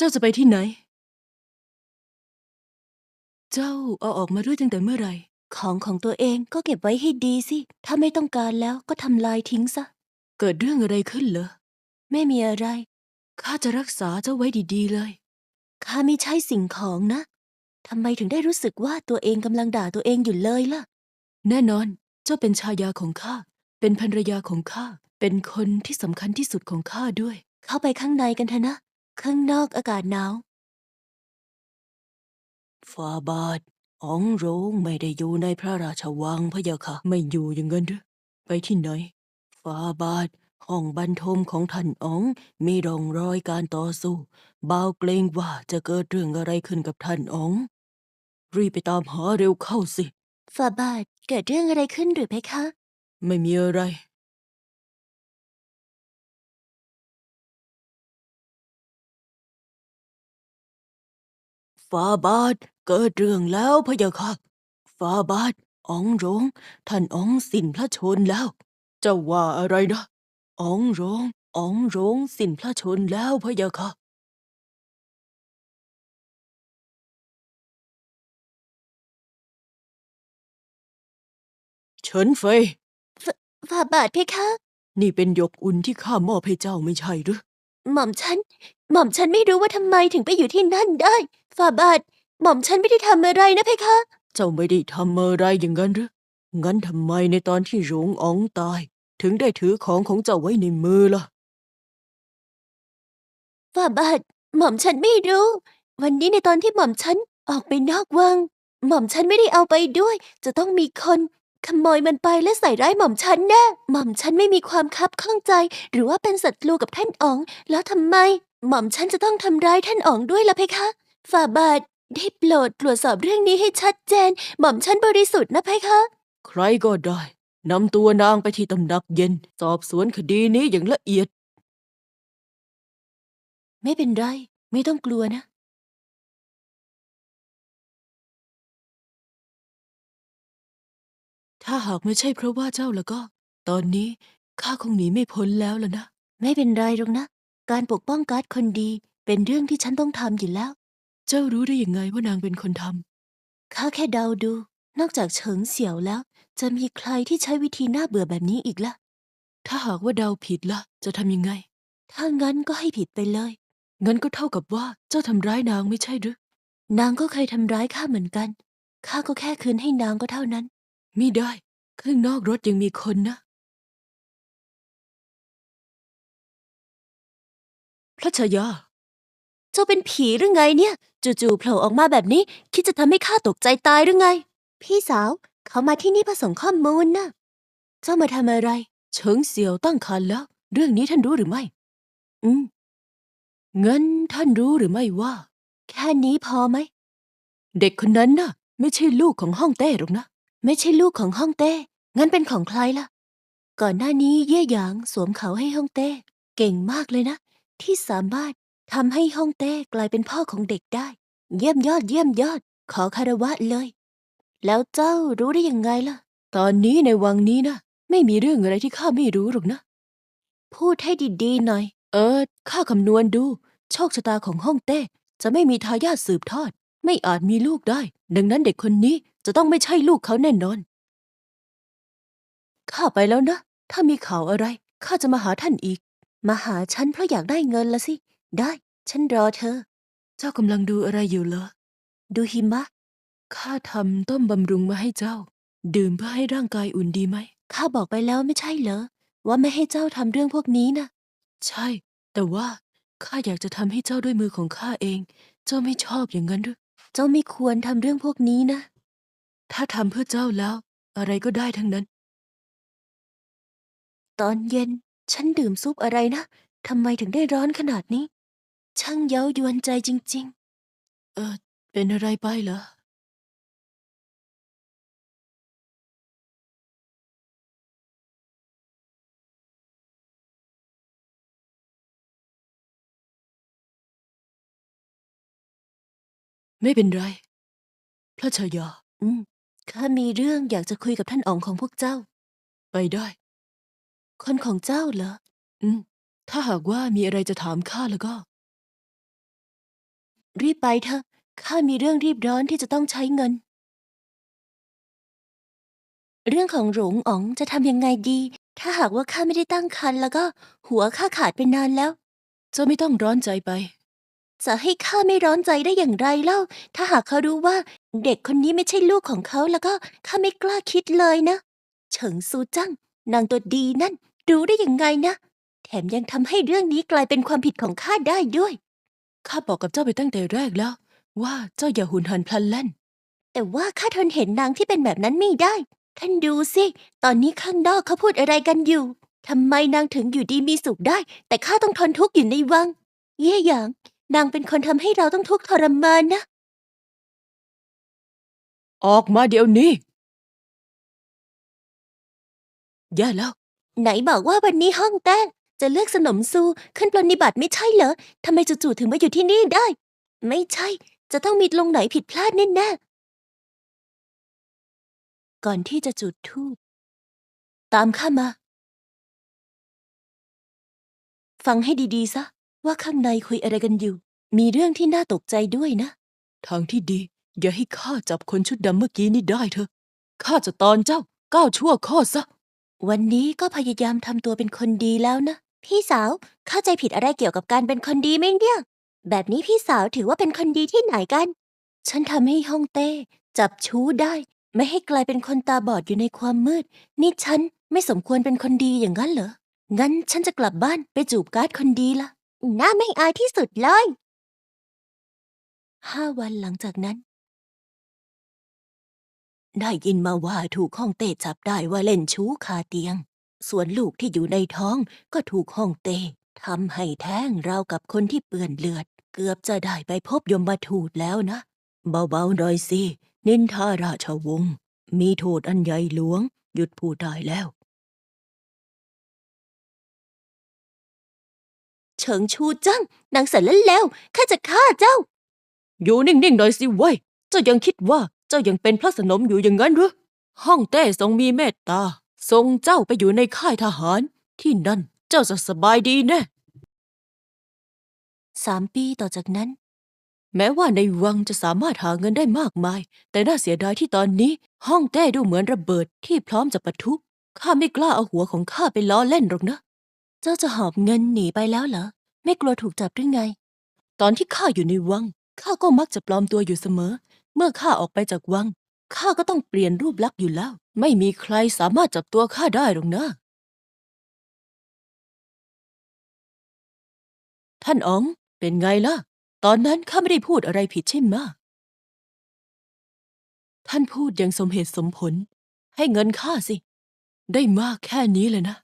เจ้าจะไปที่ไหน เจ้าเอาออกมาด้วยตั้งแต่เมื่อไหร่ ของของตัวเองก็เก็บไว้ให้ดีสิ ถ้าไม่ต้องการแล้วก็ทำลายทิ้งซะ เกิดเรื่องอะไรขึ้นเหรอ ไม่มีอะไร ข้าจะรักษาเจ้าไว้ดีๆเลย ข้าไม่ใช่สิ่งของนะ ทำไมถึงได้รู้สึกว่าตัวเองกำลังด่าตัวเองอยู่เลยล่ะ แน่นอน เจ้าเป็นชายาของข้า เป็นภรรยาของข้า เป็นคนที่สำคัญที่สุดของข้าด้วย เข้าไปข้างในกันเถอะนะ ข้างนอกอากาศหนาวฟาบาทอ๋องโรงไม่ได้อยู่ในพระราชวังพะยะค่ะ ไม่อยู่อย่างนั้นหรือไปที่ไหนฟาบาทห้องบรรทมของท่านอ๋องมีร่องรอยการต่อสู้บ่าวเกรงว่าจะเกิดเรื่องอะไรขึ้นกับท่านอ๋อง รีบไปตามหาเร็วเข้าสิ ฝ่าบาทเกิดเรื่องอะไรขึ้นหรือเพคะ ไม่มีอะไร ฟาบาทเกิดเรื่องแล้วพะยะค่ะฟาบาทอ๋องโรงท่านอ๋องสิ้นพระชนม์แล้วเจ้าว่าอะไรนะอ๋องโรงอ๋องโรงสิ้นพระชนม์แล้วพะยะค่ะเฉินเฟยฝ่าบาทเพคะ นี่เป็นหยกอุ่นที่ข้ามอบให้เจ้าไม่ใช่หรือ หม่อมฉัน หม่อมฉันไม่รู้ว่าทำไมถึงไปอยู่ที่นั่นได้ฝ่าบาทหม่อมฉันไม่ได้ทำอะไรนะเพคะ เจ้าไม่ได้ทำอะไรอย่างนั้นหรืองั้นทำไมในตอนที่หลวงอ๋องตาย ถึงได้ถือของของเจ้าไว้ในมือล่ะฝ่าบาทหม่อมฉันไม่รู้ วันนี้ในตอนที่หม่อมฉันออกไปนอกวัง หม่อมฉันไม่ได้เอาไปด้วย จะต้องมีคนขโมยมันไปและใส่ร้ายหม่อมฉันแน่หม่อมฉันไม่มีความคับข้องใจ หรือว่าเป็นศัตรูกับท่านอ๋อง แล้วทำไม หม่อมฉันจะต้องทำร้ายท่านอ๋องด้วยล่ะเพคะ ฝ่าบาทได้โปรดตรวจสอบเรื่องนี้ให้ชัดเจน หม่อมฉันบริสุทธิ์นะเพคะ ใครก็ได้นำตัวนางไปที่ตำหนักเย็น สอบสวนคดีนี้อย่างละเอียด ไม่เป็นไร ไม่ต้องกลัวนะ ถ้าหากไม่ใช่เพราะว่าเจ้าแล้วก็ ตอนนี้ข้าคงหนีไม่พ้นแล้วล่ะนะ ไม่เป็นไรหรอกนะ การปกป้องการ์ดคนดี เป็นเรื่องที่ฉันต้องทำอยู่แล้ว เจ้ารู้ได้ยังไงว่านางเป็นคนทำ ข้าแค่เดาดู นอกจากเฉิงเสี่ยวแล้ว จะมีใครที่ใช้วิธีน่าเบื่อแบบนี้อีกล่ะ ถ้าหากว่าเดาผิดล่ะ จะทำยังไง ถ้างั้นก็ให้ผิดไปเลย งั้นก็เท่ากับว่าเจ้าทำร้ายนางไม่ใช่หรือ นางก็เคยทำร้ายข้าเหมือนกัน ข้าก็แค่คืนให้นางก็เท่านั้นมิได้ ข้างนอกรถยังมีคนนะ พระชายา เจ้าเป็นผีหรือไงเนี่ย จู่ๆโผล่ออกมาแบบนี้คิดจะทำให้ข้าตกใจตายหรือไง พี่สาว เขามาที่นี่เพื่อส่งข้อมูลนะเจ้ามาทำอะไร เฉิงเสี่ยวตั้งครรภ์แล้ว เรื่องนี้ท่านรู้หรือไม่ อืมงั้นท่านรู้หรือไม่ว่า แค่นี้พอไหม เด็กคนนั้นน่ะ ไม่ใช่ลูกของห้องเต้หรอกนะ ไม่ใช่ลูกของฮ่องเต้ งั้นเป็นของใครล่ะ ก่อนหน้านี้เย่หยางสวมเขาให้ฮ่องเต้ เก่งมากเลยนะ ที่สามารถทำให้ฮ่องเต้กลายเป็นพ่อของเด็กได้ เยี่ยมยอดเยี่ยมยอด ขอคารวะเลย แล้วเจ้ารู้ได้ยังไงล่ะ ตอนนี้ในวังนี้นะ ไม่มีเรื่องอะไรที่ข้าไม่รู้หรอกนะ พูดให้ดีๆหน่อย เออข้าคำนวณดู โชคชะตาของห้องเต้ จะไม่มีทายาทสืบทอด ไม่อาจมีลูกได้ ดังนั้นเด็กคนนี้จะต้องไม่ใช่ลูกเขาแน่นอนข้าไปแล้วนะ ถ้ามีข่าวอะไรข้าจะมาหาท่านอีก มาหาฉันเพราะอยากได้เงินละสิ ได้ ฉันรอเธอ เจ้ากำลังดูอะไรอยู่เหรอ ดูหิมะ ข้าทำต้มบำรุงมาให้เจ้า ดื่มเพื่อให้ร่างกายอุ่นดีไหม ข้าบอกไปแล้วไม่ใช่เหรอ ว่าไม่ให้เจ้าทำเรื่องพวกนี้นะ ใช่ แต่ว่าข้าอยากจะทำให้เจ้าด้วยมือของข้าเอง เจ้าไม่ชอบอย่างนั้นหรือ เจ้าไม่ควรทำเรื่องพวกนี้นะ ถ้าทำเพื่อเจ้าแล้ว อะไรก็ได้ทั้งนั้น ตอนเย็น ฉันดื่มซุปอะไรนะ ทำไมถึงได้ร้อนขนาดนี้ ช่างเย้ายวนใจจริงเออ เป็นอะไรไปเหรอ ไม่เป็นไร พระชายาๆอืม ข้ามีเรื่องอยากจะคุยกับท่านอ๋องของพวกเจ้า ไปได้ คนของเจ้าเหรอ อืม ถ้าหากว่ามีอะไรจะถามข้าแล้วก็ รีบไปเถอะ ข้ามีเรื่องรีบร้อนที่จะต้องใช้เงิน เรื่องของหลงอ๋องจะทำยังไงดี ถ้าหากว่าข้าไม่ได้ตั้งครรภ์แล้วก็ หัวข้าขาดไปนานแล้ว เจ้าไม่ต้องร้อนใจไป จะให้ข้าไม่ร้อนใจได้อย่างไรเล่า ถ้าหากเขารู้ว่า เด็กคนนี้ไม่ใช่ลูกของเขาแล้วก็ข้าไม่กล้าคิดเลยนะ เฉิงซูจังนางตัวดีนั่น รู้ได้ยังไงนะ แถมยังทำให้เรื่องนี้กลายเป็นความผิดของข้าได้ด้วย ข้าบอกกับเจ้าไปตั้งแต่แรกแล้ว ว่าเจ้าอย่าหุนหันพลันแล่น แต่ว่าข้าทนเห็นนางที่เป็นแบบนั้นไม่ได้ ท่านดูสิ ตอนนี้ข้างนอกเขาพูดอะไรกันอยู่ทำไมนางถึงอยู่ดีมีสุขได้ แต่ข้าต้องทนทุกข์อยู่ในวัง เย่หยาง นางเป็นคนทำให้เราต้องทุกข์ทรมานนะ ออกมาเดี๋ยวนี้ แย่แล้ว ไหนบอกว่าวันนี้ห้องแต้จะเลือกสนมซูขึ้นปรนนิบัติไม่ใช่เหรอทำไมจู่ๆถึงมาอยู่ที่นี่ได้ ไม่ใช่ จะต้องมีตรงไหนผิดพลาดแน่ๆก่อนที่จะจุดธูปตามข้ามา ฟังให้ดีๆซะ ว่าข้างในคุยอะไรกันอยู่ มีเรื่องที่น่าตกใจด้วยนะ ทางที่ดี อย่าให้ข้าจับคนชุดดำเมื่อกี้นี่ได้เถอะข้าจะตอนเจ้าก้าวชั่วข้อซะ วันนี้ก็พยายามทำตัวเป็นคนดีแล้วนะ พี่สาวเข้าใจผิดอะไรเกี่ยวกับการเป็นคนดีไหมเนี่ย แบบนี้พี่สาวถือว่าเป็นคนดีที่ไหนกัน ฉันทำให้ฮ่องเต้ จับชู้ได้ ไม่ให้กลายเป็นคนตาบอดอยู่ในความมืด นี่ฉันไม่สมควรเป็นคนดีอย่างนั้นเหรอ งั้นฉันจะกลับบ้านไปจูบการ์ดคนดีละน่าไม่อายที่สุดเลย ห้าวันหลังจากนั้น ได้ยินมาว่าถูกห้องเต้จับได้ว่าเล่นชู้คาเตียง ส่วนลูกที่อยู่ในท้องก็ถูกห้องเต้ทำให้แท้งราวกับคนที่เปื้อนเลือด เกือบจะได้ไปพบยมทูตแล้วนะ เบาๆหน่อยสิ นินทาราชวงศ์มีโทษอันใหญ่หลวง หยุดพูดได้แล้ว เฉิงชูจังนางเสร็จแล้วแล้วข้าจะฆ่าเจ้า อยู่นิ่งๆหน่อยสิเว้ยเจ้ายังคิดว่า เจ้ายังเป็นพระสนมอยู่อย่างนั้นหรือห้องเต้ทรงมีเมตตาทรงเจ้าไปอยู่ในค่ายทหาร ที่นั่นเจ้าจะสบายดีแน่สามปีต่อจากนั้น แม้ว่าในวังจะสามารถหาเงินได้มากมาย แต่น่าเสียดายที่ตอนนี้ห้องเต้ดูเหมือนระเบิดที่พร้อมจะปะทุข้าไม่กล้าเอาหัวของข้าไปล้อเล่นหรอกนะ เจ้าจะหอบเงินหนีไปแล้วเหรอ ไม่กลัวถูกจับหรือไง ตอนที่ข้าอยู่ในวังข้าก็มักจะปลอมตัวอยู่เสมอเมื่อข้าออกไปจากวังข้าก็ต้องเปลี่ยนรูปลักษณ์อยู่แล้ว ไม่มีใครสามารถจับตัวข้าได้หรอกนะ ท่านอ๋องเป็นไงล่ะ ตอนนั้นข้าไม่ได้พูดอะไรผิดใช่ไหมท่านพูดอย่างสมเหตุสมผล ให้เงินข้าสิ ได้มากแค่นี้เลยนะ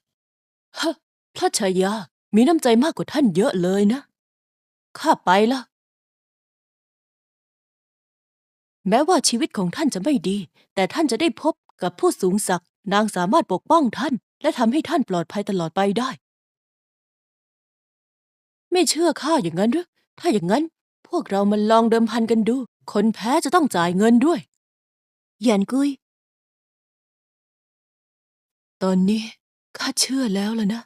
ฮะพระชายามีน้ำใจมากกว่าท่านเยอะเลยนะ ข้าไปละ แม้ว่าชีวิตของท่านจะไม่ดี แต่ท่านจะได้พบกับผู้สูงศักดิ์นางสามารถปกป้องท่าน และทำให้ท่านปลอดภัยตลอดไปได้ ไม่เชื่อข้าอย่างนั้นหรือถ้าอย่างนั้น พวกเรามาลองเดิมพันกันดู คนแพ้จะต้องจ่ายเงินด้วยหยันกุย ตอนนี้ข้าเชื่อแล้วล่ะนะ